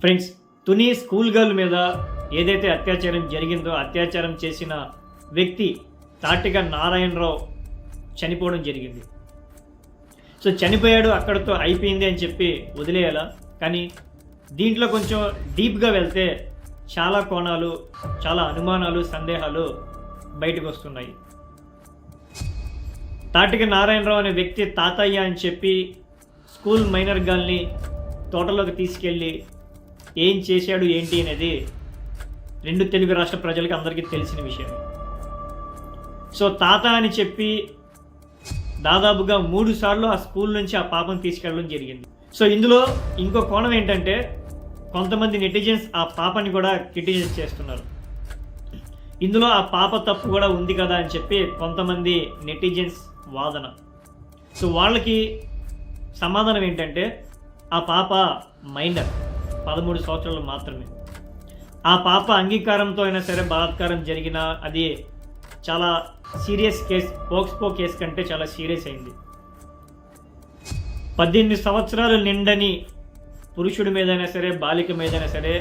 Friends Tuni school girl మీద ఏదైతే అత్యాచారం జరిగిందో అత్యాచారం చేసిన వ్యక్తి తాటిగా నారాయణరావు చనిపోవడం జరిగింది. సో చనిపోయాడు అక్కడతో అయిపోయింది అని చెప్పి వదిలేయాలా? కానీ దీంట్లో కొంచెం డీప్గా వెళ్తే చాలా కోణాలు చాలా అనుమానాలు సందేహాలు బయటకు వస్తున్నాయి. తాటిక నారాయణరావు అనే వ్యక్తి తాతయ్య అని చెప్పి స్కూల్ మైనర్ గర్ల్ని తోటలోకి తీసుకెళ్ళి ఏం చేశాడు ఏంటి అనేది రెండు తెలుగు రాష్ట్ర ప్రజలకి అందరికీ తెలిసిన విషయం సో తాత అని చెప్పి దాదాపుగా మూడు సార్లు ఆ స్కూల్ నుంచి ఆ పాపను తీసుకెళ్ళడం జరిగింది. సో ఇందులో ఇంకో కోణం ఏంటంటే కొంతమంది నెటిజన్స్ ఆ పాపని కూడా క్రిటిసైజ్ చేస్తున్నారు. ఇందులో ఆ పాప తప్పు కూడా ఉంది కదా అని చెప్పి కొంతమంది నెటిజన్స్ వాదన. సో వాళ్ళకి సమాధానం ఏంటంటే ఆ పాప మైనర్. పదమూడు సంవత్సరాలు మాత్రమే. ఆ పాప అంగీకారంతో అయినా సరే బలాత్కారం జరిగిన అది చాలా సీరియస్ కేస్ పోక్స్పో కేసు కంటే చాలా సీరియస్ అయింది. పద్దెనిమిది సంవత్సరాలు నిండని పురుషుడి మీదైనా సరే బాలిక మీదైనా సరే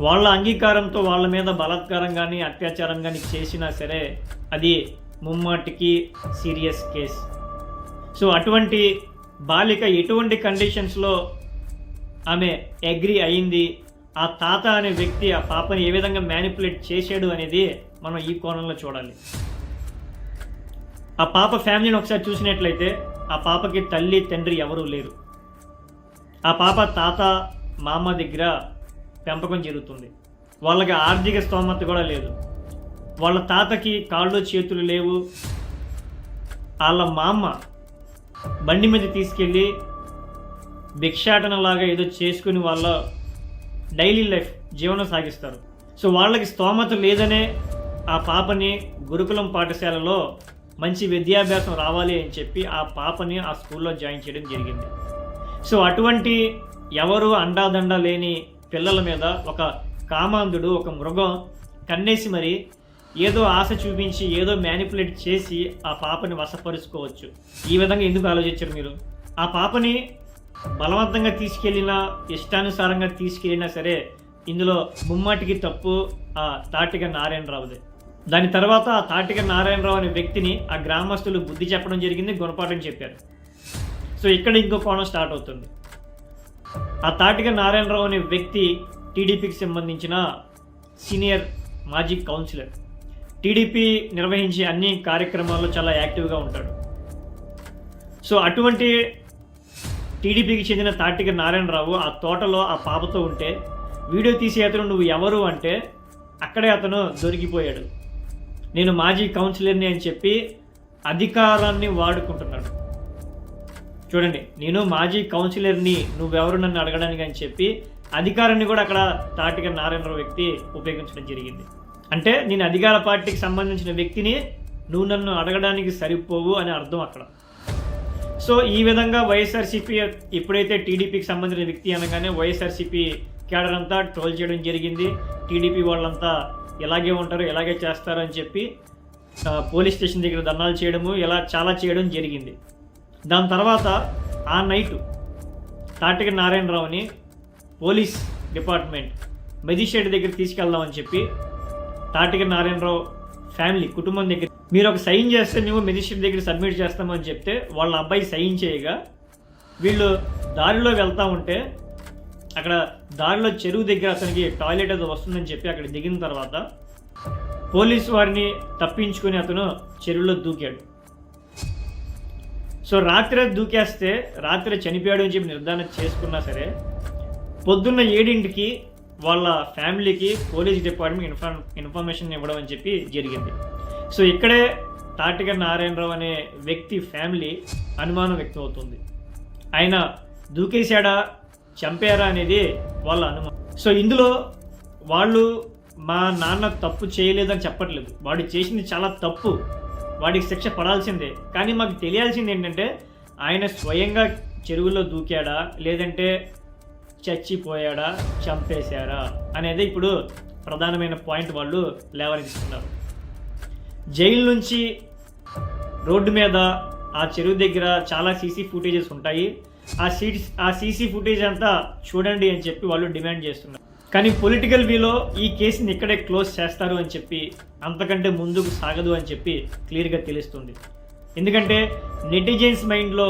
వాళ్ళ అంగీకారంతో వాళ్ళ మీద బలాత్కారం కానీ అత్యాచారం కానీ చేసినా సరే అది ముమ్మాటికి సీరియస్ కేస్. సో అటువంటి బాలిక ఎటువంటి కండిషన్స్లో ఆమె అగ్రి అయింది ఆ తాత అనే వ్యక్తి ఆ పాపని ఏ విధంగా మ్యానిపులేట్ చేశాడు అనేది మనం ఈ కోణంలో చూడాలి. ఆ పాప ఫ్యామిలీని ఒకసారి చూసినట్లయితే ఆ పాపకి తల్లి తండ్రి ఎవరూ లేరు. ఆ పాప తాత మామ దగ్గర పెంపకం జరుగుతుంది. వాళ్ళకి ఆర్థిక స్తోమత కూడా లేదు. వాళ్ళ తాతకి కాళ్ళు చేతులు లేవు. వాళ్ళ మామ బండి మీద తీసుకెళ్ళి భిక్షాటనలాగా ఏదో చేసుకుని వాళ్ళ డైలీ లైఫ్ జీవనం సాగిస్తారు. సో వాళ్ళకి స్తోమత లేదనే ఆ పాపని గురుకులం పాఠశాలలో మంచి విద్యాభ్యాసం రావాలి అని చెప్పి ఆ పాపని ఆ స్కూల్లో జాయిన్ చేయడం జరిగింది. సో అటువంటి ఎవరు అండాదండ లేని పిల్లల మీద ఒక కామాంధుడు ఒక మృగం కన్నేసి మరి ఏదో ఆశ చూపించి ఏదో మ్యానిపులేట్ చేసి ఆ పాపని వశపరుచుకోవచ్చు. ఈ విధంగా ఎందుకు ఆలోచించారు మీరు? ఆ పాపని బలవంతంగా తీసుకెళ్ళినా ఇష్టానుసారంగా తీసుకెళ్ళినా సరే ఇందులో ముమ్మాటికి తప్పు ఆ తాటిక నారాయణరావుదే. దాని తర్వాత ఆ తాటిక నారాయణరావు అనే వ్యక్తిని ఆ గ్రామస్తులు బుద్ధి చెప్పడం జరిగింది గుణపాఠం చెప్పారు. సో ఇక్కడ ఇంకో కోణం స్టార్ట్ అవుతుంది. ఆ తాటిక నారాయణరావు అనే వ్యక్తి టీడీపీకి సంబంధించిన సీనియర్ మాజీ కౌన్సిలర్. టీడీపీ నిర్వహించే అన్ని కార్యక్రమాల్లో చాలా యాక్టివ్గా ఉంటాడు. సో అటువంటి టీడీపీకి చెందిన తాటిక నారాయణరావు ఆ తోటలో ఆ పాపతో ఉంటే వీడియో తీసే అతను నువ్వు ఎవరు అంటే అక్కడే అతను దొరికిపోయాడు. నేను మాజీ కౌన్సిలర్ని అని చెప్పి అధికారాన్ని వాడుకుంటున్నాడు. చూడండి నేను మాజీ కౌన్సిలర్ని నువ్వెవరు నన్ను అడగడానికి అని చెప్పి అధికారాన్ని కూడా అక్కడ తాటిక నారాయణరావు వ్యక్తి ఉపయోగించడం జరిగింది. అంటే నేను అధికార పార్టీకి సంబంధించిన వ్యక్తిని నువ్వు నన్ను అడగడానికి సరిపోవు అని అర్థం అక్కడ. సో ఈ విధంగా వైఎస్ఆర్సీపీ ఎప్పుడైతే టీడీపీకి సంబంధించిన వ్యక్తి అనగానే వైఎస్ఆర్సీపీ కేడర్ అంతా ట్రోల్ చేయడం జరిగింది. టీడీపీ వాళ్ళంతా ఎలాగే ఉంటారు ఎలాగే చేస్తారు అని చెప్పి పోలీస్ స్టేషన్ దగ్గర ధర్నాలు చేయడము ఇలా చాలా చేయడం జరిగింది. దాని తర్వాత ఆ నైటు తాటిక నారాయణరావుని పోలీస్ డిపార్ట్మెంట్ మెజిస్ట్రేట్ దగ్గర తీసుకెళ్దామని చెప్పి తాటిక నారాయణరావు ఫ్యామిలీ కుటుంబం దగ్గర. మీరు ఒక సైన్ చేస్తే మేము మినిస్ట్రీ దగ్గర సబ్మిట్ చేస్తామని చెప్తే వాళ్ళ అబ్బాయి సైన్ చేయగా వీళ్ళు దారిలో వెళ్తా ఉంటే అక్కడ దారిలో చెరువు దగ్గర అతనికి టాయిలెట్ అది వస్తుందని చెప్పి అక్కడ దిగిన తర్వాత పోలీస్ వారిని తప్పించుకొని అతను చెరువులో దూకాడు. సో రాత్రి దూకేస్తే రాత్రి చనిపోయాడు అని చెప్పి నిర్ధారణ చేసుకున్నా సరే పొద్దున్న ఏడింటికి వాళ్ళ ఫ్యామిలీకి పోలీస్ డిపార్ట్మెంట్ ఇన్ఫార్మ్ ఇన్ఫర్మేషన్ ఇవ్వడం అని చెప్పి జరిగింది. సో ఇక్కడే తాటిక నారాయణరావు అనే వ్యక్తి ఫ్యామిలీ అనుమానం వ్యక్తం అవుతుంది ఆయన దూకేశాడా చంపారా అనేది వాళ్ళ అనుమానం. సో ఇందులో వాళ్ళు మా నాన్న తప్పు చేయలేదని చెప్పట్లేదు. వాడు చేసింది చాలా తప్పు. వాడికి శిక్ష పడాల్సిందే. కానీ మాకు తెలియాల్సింది ఏంటంటే ఆయన స్వయంగా చెరువులో దూకాడా లేదంటే చచ్చిపోయాడా చంపేశారా అనేది ఇప్పుడు ప్రధానమైన పాయింట్ వాళ్ళు లేవనెత్తుతున్నారు. జైలు నుంచి రోడ్డు మీద ఆ చెరువు దగ్గర చాలా సీసీ ఫుటేజెస్ ఉంటాయి. ఆ సీ ఆ సీసీ ఫుటేజ్ అంతా చూడండి అని చెప్పి వాళ్ళు డిమాండ్ చేస్తున్నారు. కానీ పొలిటికల్ వీలో ఈ కేసుని ఇక్కడే క్లోజ్ చేస్తారు అని చెప్పి అంతకంటే ముందుకు సాగదు అని చెప్పి క్లియర్గా తెలుస్తుంది. ఎందుకంటే నెటిజన్స్ మైండ్లో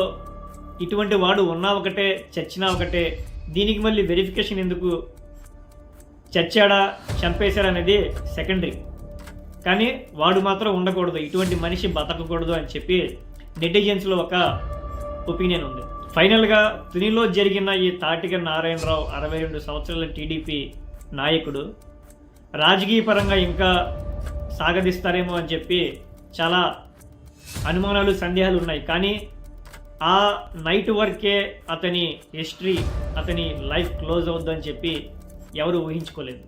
ఇటువంటి వాడు ఉన్నా ఒకటే చచ్చినా ఒకటే దీనికి మళ్ళీ వెరిఫికేషన్ ఎందుకు చచ్చాడా చంపేశాడా అనేది సెకండరీ కానీ వాడు మాత్రం ఉండకూడదు. ఇటువంటి మనిషి బతకకూడదు అని చెప్పి నెటిజన్స్లో ఒక ఒపీనియన్ ఉంది. ఫైనల్గా తునిలో జరిగిన ఈ తాటిక నారాయణరావు అరవై రెండు సంవత్సరాల టీడీపీ నాయకుడు రాజకీయ పరంగా ఇంకా సాగదీస్తారేమో అని చెప్పి చాలా అనుమానాలు సందేహాలు ఉన్నాయి. కానీ ఆ నైట్ వర్కే అతని హిస్టరీ అతని లైఫ్ క్లోజ్ అవుద్దని చెప్పి ఎవరు ఊహించుకోలేదు.